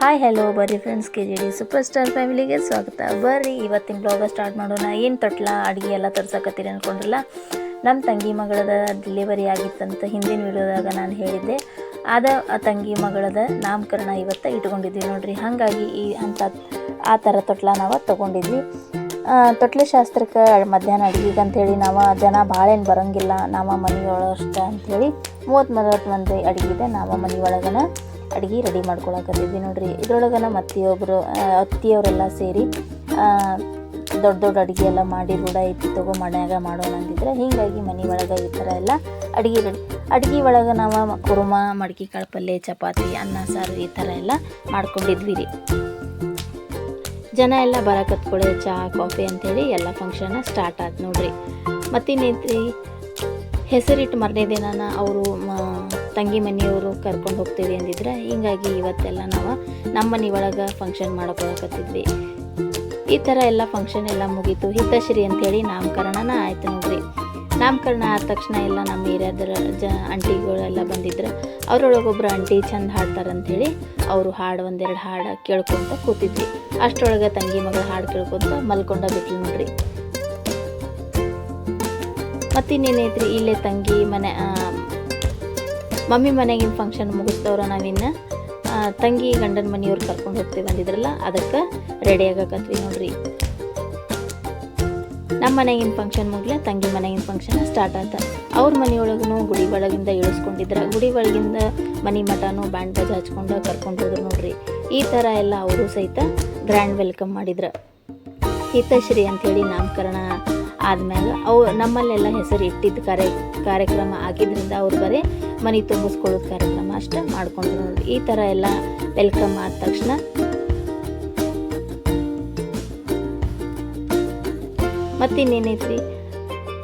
Hi hello ಬರ್ರಿ friends K G D super star ಫ್ಯಾಮಿಲಿಗೆ ಸ್ವಾಗತ. ಬರ್ರಿ, ಇವತ್ತಿನ ಬ್ಲಾಗ ಸ್ಟಾರ್ಟ್ ಮಾಡೋಣ. ಏನು ತೊಟ್ಲ, ಅಡುಗೆ ಎಲ್ಲ ತರ್ಸಕತ್ತೀರಿ ಅಂದ್ಕೊಂಡ್ರಲ್ಲ ನಮ್ಮ ತಂಗಿ ಮಗಳದ ಡೆಲಿವರಿ ಆಗಿತ್ತಂತ ಹಿಂದಿನ ವಿಡಿಯೋದಾಗ ನಾನು ಹೇಳಿದ್ದೆ. ಆದ, ಆ ತಂಗಿ ಮಗಳದ ನಾಮಕರಣ ಇವತ್ತು ಇಟ್ಕೊಂಡಿದ್ವಿ ನೋಡ್ರಿ. ಹಾಗಾಗಿ ಈ ಅಂಥ ಆ ಥರ ತೊಟ್ಲ ನಾವು ತೊಗೊಂಡಿದ್ವಿ. ತೊಟ್ಲ ಶಾಸ್ತ್ರಕ್ಕೆ ಮಧ್ಯಾಹ್ನ ಅಡುಗೆಗೆ ಅಂಥೇಳಿ ನಾವು ಜನ ಭಾಳ ಏನು ಬರೋಂಗಿಲ್ಲ. ನಾವು ಮನೆಯೊಳಗಷ್ಟ ಅಂಥೇಳಿ ಮೂವತ್ತು ಮೂವತ್ತು ಮಂದಿ ಅಡುಗೆ ನಾವು ಮನೆಯೊಳಗನ ಅಡುಗೆ ರೆಡಿ ಮಾಡ್ಕೊಳಕತ್ತಿದ್ವಿ ನೋಡ್ರಿ. ನಮ್ಮ ಅತ್ತಿಯೊಬ್ಬರು ಅತ್ತಿಯವರೆಲ್ಲ ಸೇರಿ ದೊಡ್ಡ ದೊಡ್ಡ ಅಡುಗೆ ಎಲ್ಲ ಮಾಡಿ ರೂಢ ಐತಿ ತಗೋ ಮನ್ಯಾಗ ಮಾಡೋಣ ಅಂದಿದ್ರೆ ಹೀಗಾಗಿ ಮನೆ ಒಳಗೆ ಈ ಥರ ಎಲ್ಲ ಅಡುಗೆ ರೆಡಿ. ಅಡುಗೆ ಒಳಗೆ ನಾವು ಕುರ್ಮ, ಮಡ್ಕೆ ಕಾಳು ಪಲ್ಯ ಚಪಾತಿ, ಅನ್ನ, ಸಾರು ಈ ಥರ ಎಲ್ಲ ಮಾಡ್ಕೊಂಡಿದ್ವಿ ರೀ. ಜನ ಎಲ್ಲ ಬರಕತ್ಕೊಳ್ಳಿ ಚಹಾ ಕಾಫಿ ಅಂಥೇಳಿ ಎಲ್ಲ ಫಂಕ್ಷನ್ ಸ್ಟಾರ್ಟ್ ಆಯ್ತು ನೋಡ್ರಿ. ಮತ್ತಿನ್ನೈತ್ರಿ, ಹೆಸರಿಟ್ಟು ಮರನೇ ದಿನನ ಅವರು ತಂಗಿ ಮನೆಯವರು ಕರ್ಕೊಂಡು ಹೋಗ್ತೀವಿ ಅಂದಿದ್ರೆ, ಹಿಂಗಾಗಿ ಇವತ್ತೆಲ್ಲ ನಾವು ನಮ್ಮ ಮನೆ ಒಳಗೆ ಫಂಕ್ಷನ್ ಮಾಡ್ಕೊಳಕತ್ತಿದ್ವಿ. ಈ ಥರ ಎಲ್ಲ ಫಂಕ್ಷನ್ ಎಲ್ಲ ಮುಗೀತು. ಹಿತಶ್ರೀ ಅಂಥೇಳಿ ನಾಮಕರಣನ ಆಯ್ತು ನೋಡ್ರಿ. ನಾಮಕರಣ ಆದ ತಕ್ಷಣ ಎಲ್ಲ ನಮ್ಮ ಏರಿಯಾದ ಜ ಅಂಟಿಗಳೆಲ್ಲ ಬಂದಿದ್ರು ಅವರೊಳಗೊಬ್ಬರು ಅಂಟಿ ಚಂದ ಹಾಡ್ತಾರಂಥೇಳಿ ಅವರು ಹಾಡು ಒಂದೆರಡು ಹಾಡು ಕೇಳ್ಕೊತ ಕೂತಿದ್ವಿ. ಅಷ್ಟರೊಳಗೆ ತಂಗಿ ಮಗಳ ಹಾಡು ಕೇಳ್ಕೊತ ಮಲ್ಕೊಂಡ ಬಿಟ್ಲು ನೋಡ್ರಿ. ಮತ್ತಿನ್ನೇನೈತ್ರಿ ಇಲ್ಲೇ ತಂಗಿ ಮನೆ ಮಮ್ಮಿ ಮನೆಗಿನ ಫಂಕ್ಷನ್ ಮುಗಿಸ್ತವ್ರ ನಾವಿನ್ನು ತಂಗಿ ಗಂಡನ ಮನೆಯವ್ರು ಕರ್ಕೊಂಡು ಹೋಗ್ತೀವಿ ಅಂದಿದ್ರಲ್ಲ, ಅದಕ್ಕೆ ರೆಡಿ ಆಗಕತ್ವಿ ನೋಡ್ರಿ. ನಮ್ಮ ಮನೆಗಿನ ಫಂಕ್ಷನ್ ಮುಗಿಲೆ, ತಂಗಿ ಮನೆಗಿನ ಫಂಕ್ಷನ್ ಸ್ಟಾರ್ಟ್ ಆತ. ಅವ್ರ ಮನೆಯೊಳಗೂ ಗುಡಿ ಒಳಗಿಂದ ಇಳಿಸ್ಕೊಂಡಿದ್ರ, ಗುಡಿ ಒಳಗಿಂದ ಮನೆ ಮಠನೂ ಬ್ಯಾಂಡ್ ಬಾಜ್ ಹಚ್ಕೊಂಡು ಕರ್ಕೊಂಡು ಹೋದ್ರು ನೋಡ್ರಿ. ಈ ಥರ ಎಲ್ಲ ಅವರು ಸಹಿತ ಗ್ರ್ಯಾಂಡ್ ವೆಲ್ಕಮ್ ಮಾಡಿದ್ರು. ಹಿತಶ್ರೀ ಅಂಥೇಳಿ ನಾಮಕರಣ ಆದ್ಮ್ಯಾಗ ಅವು ನಮ್ಮಲ್ಲೆಲ್ಲ ಹೆಸರು ಇಟ್ಟಿದ್ದ ಕಾರ್ಯ ಕಾರ್ಯಕ್ರಮ ಆಗಿದ್ದರಿಂದ ಅವ್ರು ಬರೀ ಮನೆ ತುಂಬಿಸ್ಕೊಳ್ಳೋದು ಕಾರ್ಯಕ್ರಮ ಅಷ್ಟೇ ಮಾಡ್ಕೊಂಡ್ರು ನೋಡಿ ಈ ಥರ ಎಲ್ಲ ವೆಲ್ಕಮ್ ಆದ ತಕ್ಷಣ ಮತ್ತಿನ್ನೇನೈತಿ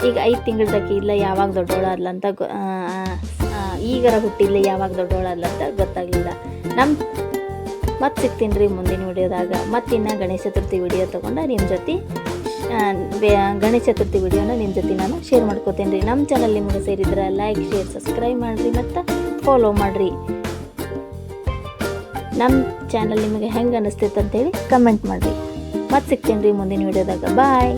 ಈಗ ಐದು ತಿಂಗಳದಕ್ಕೆ ಇಲ್ಲ, ಯಾವಾಗ ದೊಡ್ಡವಳಾದ್ಲ ಅಂತ ಗೊ- ಈಗರ ಹುಟ್ಟಿಲ್ಲ ಯಾವಾಗ ದೊಡ್ಡವಳಾದ್ಲ ಅಂತ ಗೊತ್ತಾಗಲಿಲ್ಲ. ನಮ್ಮ ಮತ್ತೆ ಸಿಗ್ತೀನಿ ರೀ ಮುಂದಿನ ವಿಡಿಯೋದಾಗ. ಮತ್ತಿನ್ನು ಗಣೇಶ ಚತುರ್ಥಿ ವಿಡಿಯೋ ತೊಗೊಂಡು ನಿಮ್ಮ ಜೊತೆ ಗಣೇಶ ಚತುರ್ಥಿ ವಿಡಿಯೋನ ನಿಮ್ಮ ಜೊತೆ ನಾನು ಶೇರ್ ಮಾಡ್ಕೋತೇನೆ ರೀ ನಮ್ಮ ಚಾನಲ್ ನಿಮಗೆ ಸೇರಿದ್ರೆ ಲೈಕ್ ಶೇರ್ ಸಬ್ಸ್ಕ್ರೈಬ್ ಮಾಡಿರಿ ಮತ್ತು ಫಾಲೋ ಮಾಡಿರಿ. ನಮ್ಮ ಚಾನಲ್ ನಿಮಗೆ ಹೆಂಗೆ ಅನ್ನಿಸ್ತೈತೆ ಅಂತೇಳಿ ಕಮೆಂಟ್ ಮಾಡಿರಿ. ಮತ್ತೆ ಸಿಗ್ತೇನೆ ರೀ ಮುಂದಿನ ವಿಡಿಯೋದಾಗ. ಬಾಯ್